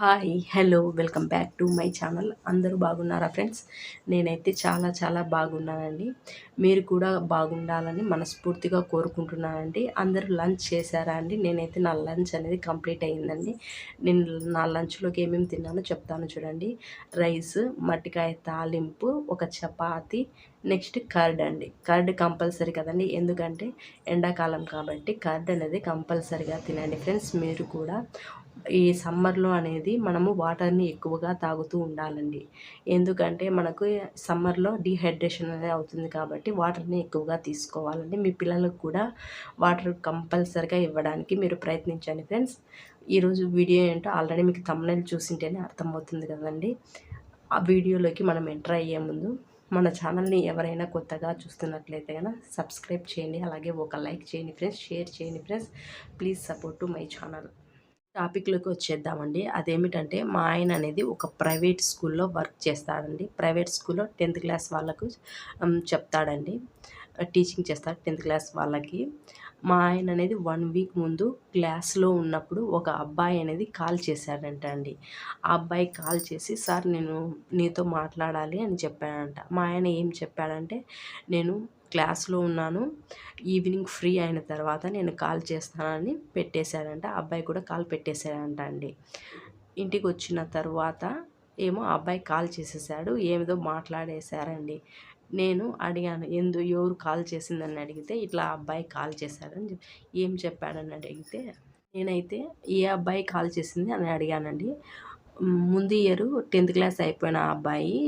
Hi hello welcome back to my channel. అందరూ బాగున్నారా friends? నేనైతే చాలా చాలా బాగున్నానండి. మీరు కూడా బాగుండాలని మనస్ఫూర్తిగా కోరుకుంటున్నానండి. అందరూ లంచ్ చేశారా అండి? నేనైతే నా లంచ్ అనేది కంప్లీట్ అయ్యిందండి. నేను నా లంచ్లోకి ఏమేమి తిన్నానో చెప్తాను చూడండి. రైస్ మట్టికాయ తాలింపు ఒక చపాతి నెక్స్ట్ కర్డ్ అండి. కర్డ్ కంపల్సరీ కదండి. ఎందుకంటే ఎండాకాలం కాబట్టి కర్డ్ అనేది కంపల్సరీగా తినండి ఫ్రెండ్స్. మీరు కూడా ఈ సమ్మర్లో అనేది మనము వాటర్ని ఎక్కువగా తాగుతూ ఉండాలండి. ఎందుకంటే మనకు సమ్మర్లో డీహైడ్రేషన్ అనేది అవుతుంది కాబట్టి వాటర్ని ఎక్కువగా తీసుకోవాలండి. మీ పిల్లలకు కూడా వాటర్ కంపల్సరిగా ఇవ్వడానికి మీరు ప్రయత్నించండి ఫ్రెండ్స్. ఈరోజు వీడియో ఏంటో ఆల్రెడీ మీకు తమ్ముళ్ళు చూసింటేనే అర్థమవుతుంది కదండి. ఆ వీడియోలోకి మనం ఎంటర్ అయ్యే ముందు మన ఛానల్ని ఎవరైనా కొత్తగా చూస్తున్నట్లయితే కనుక సబ్స్క్రైబ్ చేయండి. అలాగే ఒక లైక్ చేయండి ఫ్రెండ్స్. షేర్ చేయండి friends. Please support to my channel. టాపిక్లోకి వచ్చేద్దామండి. అదేమిటంటే మా ఆయన అనేది ఒక ప్రైవేట్ స్కూల్లో వర్క్ చేస్తాడండి. ప్రైవేట్ స్కూల్లో టెన్త్ క్లాస్ వాళ్ళకు చెప్తాడండి. టీచింగ్ చేస్తాడు టెన్త్ క్లాస్ వాళ్ళకి. మా ఆయన అనేది వన్ వీక్ ముందు క్లాస్లో ఉన్నప్పుడు ఒక అబ్బాయి అనేది కాల్ చేశాడంట అండి. ఆ అబ్బాయి కాల్ చేసి సార్ నేను నీతో మాట్లాడాలి అని చెప్పాడంట. మా ఆయన ఏం చెప్పాడంటే నేను క్లాస్లో ఉన్నాను. ఈవినింగ్ ఫ్రీ అయిన తర్వాత నేను కాల్ చేస్తానని పెట్టేశాడంట అబ్బాయి కూడా కాల్ పెట్టేశాడంట అండి. ఇంటికి వచ్చిన తర్వాత ఏమో అబ్బాయి కాల్ చేసేసాడు. ఏమిదో మాట్లాడేశారండి. నేను అడిగాను ఎందు ఎవరు కాల్ చేసిందని అడిగితే ఇట్లా అబ్బాయి కాల్ చేశాడని ఏం చెప్పాడని అడిగితే నేనైతే ఏ అబ్బాయి కాల్ చేసింది అని అడిగానండి. ముందు ఇయర్ టెన్త్ క్లాస్ అయిపోయిన అబ్బాయి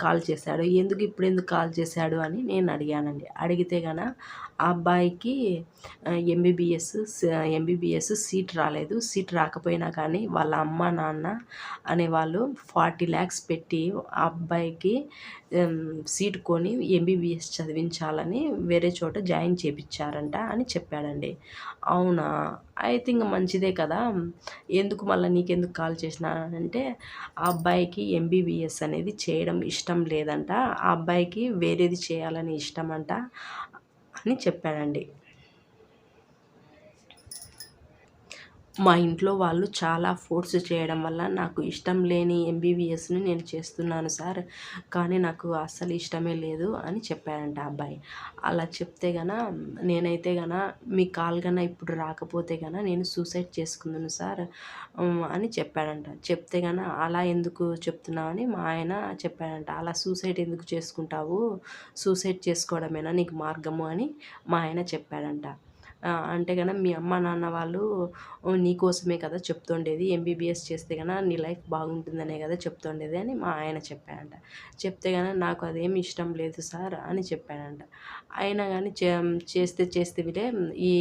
కాల్ చేశాడు. ఎందుకు ఇప్పుడు ఎందుకు కాల్ చేశాడు అని నేను అడిగానండి. అడిగితే గన ఆ అబ్బాయికి ఎంబీబీఎస్ ఎంబీబీఎస్ సీట్ రాలేదు. సీట్ రాకపోయినా కానీ వాళ్ళ అమ్మ నాన్న అనేవాళ్ళు ఫార్టీ ల్యాక్స్ పెట్టి ఆ అబ్బాయికి సీట్ కొని ఎంబీబీఎస్ చదివించాలని వేరే చోట జాయిన్ చేపించారంట అని చెప్పాడండి. అవునా? అయితే థింక్ మంచిదే కదా. ఎందుకు మళ్ళీ నీకెందుకు కాల్ చేసినా అంటే ఆ అబ్బాయికి ఎంబీబీఎస్ అనేది చేయడం ఇష్టం లేదంట. ఆ అబ్బాయికి వేరేది చేయాలని ఇష్టం అంట అని చెప్పాడండి. మా ఇంట్లో వాళ్ళు చాలా ఫోర్స్ చేయడం వల్ల నాకు ఇష్టం లేని ఎంబీబీఎస్ని నేను చేస్తున్నాను సార్. కానీ నాకు అస్సలు ఇష్టమే లేదు అని చెప్పాడంట అబ్బాయి. అలా చెప్తే గన నేనైతే గన మీ కాల్ గన ఇప్పుడు రాకపోతే గన నేను సూసైడ్ చేసుకుందును సార్ అని చెప్పాడంట. చెప్తే గన అలా ఎందుకు చెప్తున్నామని మా ఆయన చెప్పాడంట. అలా సూసైడ్ ఎందుకు చేసుకుంటావు? సూసైడ్ చేసుకోవడమేనా నీకు మార్గము అని మా ఆయన చెప్పాడంట. అంటే కనుక మీ అమ్మ నాన్న వాళ్ళు నీకోసమే కదా చెప్తుండేది. ఎంబీబీఎస్ చేస్తే కనుక నీ లైఫ్ బాగుంటుందనే కదా చెప్తుండేది అని మా ఆయన చెప్పాడంట. చెప్తే కనుక నాకు అదేమి ఇష్టం లేదు సార్ అని చెప్పానంట అయినా కానీ చేస్తే చేస్తే విలే ఈ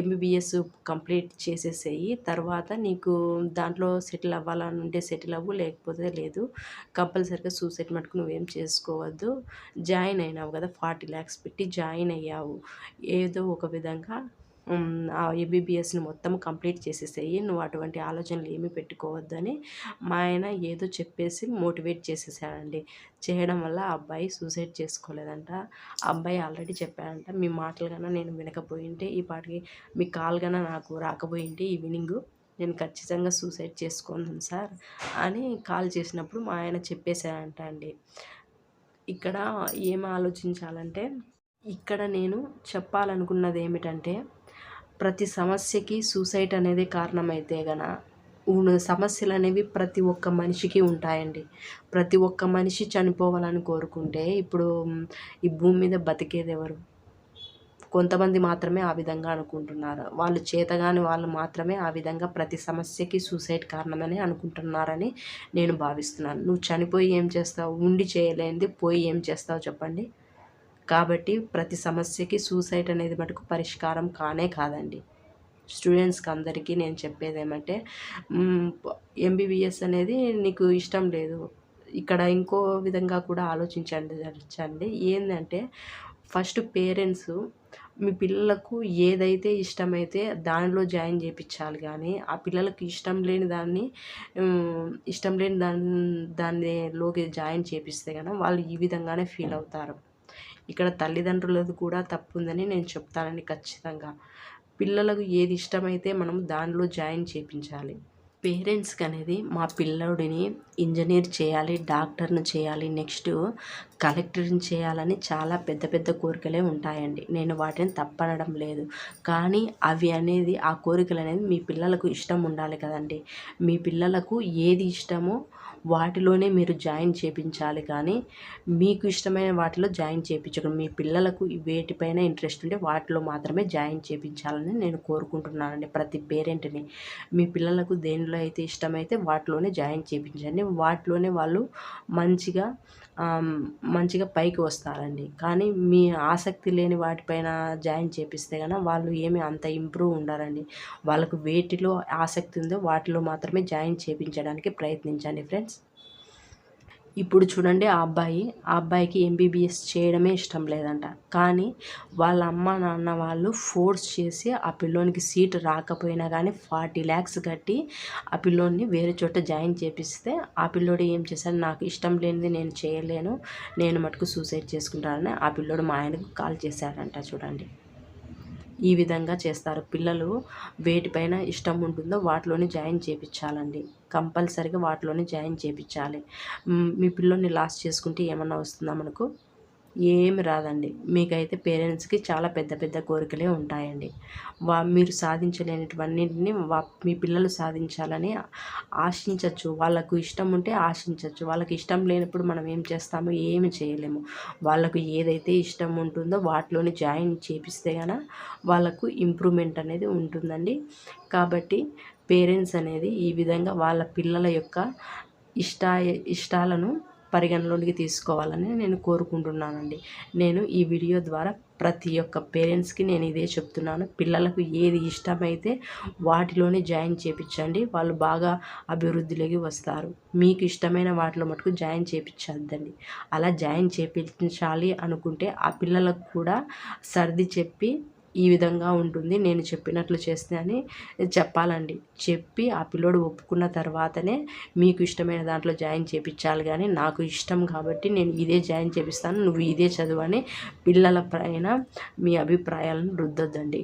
ఎంబీబీఎస్ కంప్లీట్ చేసేసేయి. తర్వాత నీకు దాంట్లో సెటిల్ అవ్వాలని ఉంటే సెటిల్ అవ్వు లేకపోతే లేదు. కంపల్సరిగా సూసైడ్ మటుకు నువ్వేం చేసుకోవద్దు. జాయిన్ అయినావు కదా ఫార్టీ ల్యాక్స్ పెట్టి జాయిన్ అయ్యావు. ఏదో ఒక విధంగా ఆ ఎంబీబీఎస్ని మొత్తం కంప్లీట్ చేసేసేయి. నువ్వు అటువంటి ఆలోచనలు ఏమీ పెట్టుకోవద్దని మా ఆయన ఏదో చెప్పేసి మోటివేట్ చేసేసాడండి. చేయడం వల్ల ఆ అబ్బాయి సూసైడ్ చేసుకోలేదంట. ఆ అబ్బాయి ఆల్రెడీ చెప్పాడంట మీ మాటలు కన్నా నేను వినకపోయింటే ఈ పాటికి మీ కాల్ కన్నా నాకు రాకపోయింటే ఈవినింగ్ నేను ఖచ్చితంగా సూసైడ్ చేసుకున్నాను సార్ అని కాల్ చేసినప్పుడు మా ఆయన చెప్పేశాడంట అండి. ఇక్కడ ఏం ఆలోచించాలంటే ఇక్కడ నేను చెప్పాలనుకున్నది ఏమిటంటే ప్రతి సమస్యకి సూసైడ్ అనేది కారణమైతే గన సమస్యలు అనేవి ప్రతి ఒక్క మనిషికి ఉంటాయండి. ప్రతి ఒక్క మనిషి చనిపోవాలని కోరుకుంటే ఇప్పుడు ఈ భూమి మీద బతికేది ఎవరు కొంతమంది మాత్రమే ఆ విధంగా అనుకుంటున్నారు. వాళ్ళు చేతగాని వాళ్ళు మాత్రమే ఆ విధంగా ప్రతి సమస్యకి సూసైడ్ కారణమని అనుకుంటున్నారని నేను భావిస్తున్నాను. నువ్వు చనిపోయి ఏం చేస్తావు? ఉండి చేయలేనిది పోయి ఏం చేస్తావు చెప్పండి? కాబట్టి ప్రతి సమస్యకి సూసైడ్ అనేది మటుకు పరిష్కారం కానే కాదండి. స్టూడెంట్స్కి అందరికీ నేను చెప్పేది ఏమంటే ఎంబీబీఎస్ అనేది నీకు ఇష్టం లేదు. ఇక్కడ ఇంకో విధంగా కూడా ఆలోచించండి. చండి ఏంటంటే ఫస్ట్ పేరెంట్స్ మీ పిల్లలకు ఏదైతే ఇష్టమైతే దానిలో జాయిన్ చేయించాలి కానీ ఆ పిల్లలకు ఇష్టం లేని దాన్ని ఇష్టం లేని దాన్ని దానిలోకి జాయిన్ చేపిస్తే కనుక వాళ్ళు ఈ విధంగానే ఫీల్ అవుతారు. ఇక్కడ తల్లిదండ్రులది కూడా తప్పు ఉందని నేను చెప్తానండి ఖచ్చితంగా. పిల్లలకు ఏది ఇష్టమైతే మనం దానిలో జాయిన్ చేయించాలి పేరెంట్స్కి అనేది మా పిల్లోడిని ఇంజనీర్ చేయాలి డాక్టర్ని చేయాలి. నెక్స్ట్ కలెక్టర్ని చేయాలని చాలా పెద్ద పెద్ద కోరికలే ఉంటాయండి. నేను వాటిని తప్పనడం లేదు. కానీ అవి అనేది ఆ కోరికలు అనేది మీ పిల్లలకు ఇష్టం ఉండాలి కదండి. మీ పిల్లలకు ఏది ఇష్టమో వాటిలోనే మీరు జాయిన్ చేయించాలి కానీ మీకు ఇష్టమైన వాటిలో జాయిన్ చేయించకూడదు మీ పిల్లలకు వేటిపైన ఇంట్రెస్ట్ ఉంటే వాటిలో మాత్రమే జాయిన్ చేయించాలని నేను కోరుకుంటున్నానండి ప్రతి పేరెంట్ని. మీ పిల్లలకు దేనిలో అయితే ఇష్టమైతే వాటిలోనే జాయిన్ చేయించండి వాటిలోనే వాళ్ళు మంచిగా మంచిగా పైకి వస్తారండి. కానీ మీ ఆసక్తి లేని వాటిపైన జాయిన్ చేపిస్తే కనుక వాళ్ళు ఏమి అంత ఇంప్రూవ్ ఉండరండి. వాళ్ళకు వేటిలో ఆసక్తి ఉందో వాటిలో మాత్రమే జాయిన్ చేయించడానికి ప్రయత్నించండి ఫ్రెండ్స్. ఇప్పుడు చూడండి ఆ అబ్బాయి ఆ అబ్బాయికి ఎంబీబీఎస్ చేయడమే ఇష్టం లేదంట. కానీ వాళ్ళ అమ్మ నాన్న వాళ్ళు ఫోర్స్ చేసి ఆ పిల్లోనికి సీట్ రాకపోయినా కానీ ఫార్టీ ల్యాక్స్ కట్టి ఆ పిల్లోని వేరే చోట జాయిన్ చేపిస్తే ఆ పిల్లోడు ఏం చేశాడు? నాకు ఇష్టం లేనిది నేను చేయలేను నేను మటుకు సూసైడ్ చేసుకుంటానని ఆ పిల్లోడు మా ఆయనకు కాల్ చేశాడంట చూడండి. ఈ విధంగా చేస్తారు. పిల్లలు వేటిపైన ఇష్టం ఉంటుందో వాటిలోనే జాయిన్ చేయించాలండి కంపల్సరిగా వాటిలోనే జాయిన్ చేయించాలి మీ పిల్లల్ని లాస్ చేసుకుంటే ఏమన్నా వస్తుందా మనకు? ఏమి రాదండి. మీకైతే పేరెంట్స్కి చాలా పెద్ద పెద్ద కోరికలే ఉంటాయండి. వా మీరు సాధించలేనిటివన్నింటినీ వా మీ పిల్లలు సాధించాలని ఆశించవచ్చు వాళ్ళకు ఇష్టం ఉంటే ఆశించవచ్చు వాళ్ళకి ఇష్టం లేనప్పుడు మనం ఏం చేస్తామో? ఏమి చేయలేము. వాళ్ళకు ఏదైతే ఇష్టం ఉంటుందో వాటిలోని జాయిన్ చేపిస్తే కనుక వాళ్ళకు ఇంప్రూవ్మెంట్ అనేది ఉంటుందండి. కాబట్టి పేరెంట్స్ అనేది ఈ విధంగా వాళ్ళ పిల్లల యొక్క ఇష్ట ఇష్టాలను పరిగణలోనికి తీసుకోవాలని నేను కోరుకుంటున్నానండి. నేను ఈ వీడియో ద్వారా ప్రతి ఒక్క పేరెంట్స్కి నేను ఇదే చెప్తున్నాను. పిల్లలకు ఏది ఇష్టమైతే వాటిలోనే జాయిన్ చేయించండి వాళ్ళు బాగా అభివృద్ధిలోకి వస్తారు. మీకు ఇష్టమైన వాటిలో మటుకు జాయిన్ చేయించద్దండి అలా జాయిన్ చేయించాలి అనుకుంటే ఆ పిల్లలకు కూడా సర్ది చెప్పి ఈ విధంగా ఉంటుంది. నేను చెప్పినట్లు చేస్తే అని చెప్పాలండి. చెప్పి ఆ పిల్లోడు ఒప్పుకున్న తర్వాతనే మీకు ఇష్టమైన దాంట్లో జాయిన్ చేయించాలి కానీ నాకు ఇష్టం కాబట్టి నేను ఇదే జాయిన్ చేపిస్తాను. నువ్వు ఇదే చదువు అని పిల్లల పైన మీ అభిప్రాయాలను రుద్దొద్దండి.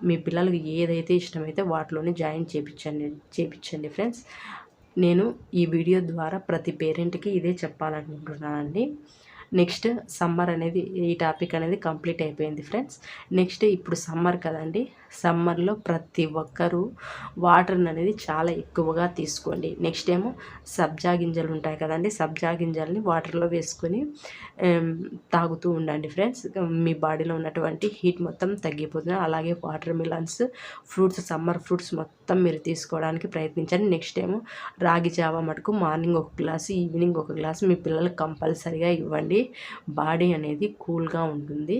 మీ పిల్లలకు ఏదైతే ఇష్టమైతే వాటిలోనే జాయిన్ చేయించండి చేయించండి ఫ్రెండ్స్. నేను ఈ వీడియో ద్వారా ప్రతి పేరెంట్కి ఇదే చెప్పాలనుకుంటున్నానండి. నెక్స్ట్ సమ్మర్ అనేది ఈ టాపిక్ అనేది కంప్లీట్ అయిపోయింది ఫ్రెండ్స్. నెక్స్ట్ ఇప్పుడు సమ్మర్ కదండి. సమ్మర్లో ప్రతి ఒక్కరూ వాటర్ అనేది చాలా ఎక్కువగా తీసుకోండి. నెక్స్ట్ ఏమో సబ్జా గింజలు ఉంటాయి కదండి. సబ్జా గింజల్ని వాటర్లో వేసుకొని తాగుతూ ఉండండి ఫ్రెండ్స్. మీ బాడీలో ఉన్నటువంటి హీట్ మొత్తం తగ్గిపోతుంది. అలాగే watermelons fruits summer fruits మొత్తం మీరు తీసుకోవడానికి ప్రయత్నించండి. నెక్స్ట్ ఏమో రాగి జావా మటుకు మార్నింగ్ ఒక గ్లాసు ఈవినింగ్ ఒక గ్లాసు మీ పిల్లలకు కంపల్సరిగా ఇవ్వండి. బాడీ అనేది కూల్గా ఉంటుంది.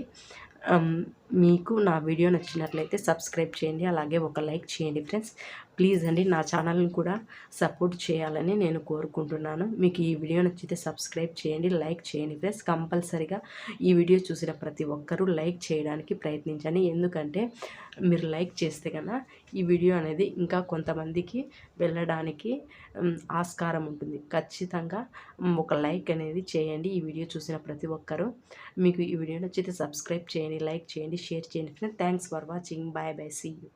మీకు నా వీడియో నచ్చినట్లయితే సబ్స్క్రైబ్ చేయండి అలాగే ఒక లైక్ చేయండి ఫ్రెండ్స్. ప్లీజ్ అండి నా ఛానల్ని కూడా సపోర్ట్ చేయాలని నేను కోరుకుంటున్నాను. మీకు ఈ వీడియో నచ్చితే సబ్స్క్రైబ్ చేయండి లైక్ చేయండి ఫ్రెండ్స్. కంపల్సరిగా ఈ వీడియో చూసిన ప్రతి ఒక్కరూ లైక్ చేయడానికి ప్రయత్నించండి. ఎందుకంటే మీరు లైక్ చేస్తే కన్నా ఈ వీడియో అనేది ఇంకా కొంతమందికి వెళ్ళడానికి ఆస్కారం ఉంటుంది. ఖచ్చితంగా ఒక లైక్ అనేది చేయండి ఈ వీడియో చూసిన ప్రతి ఒక్కరూ. మీకు ఈ వీడియో నచ్చితే సబ్స్క్రైబ్ చేయండి లైక్ చేయండి షేర్ చేయండి friend thanks for watching bye bye see you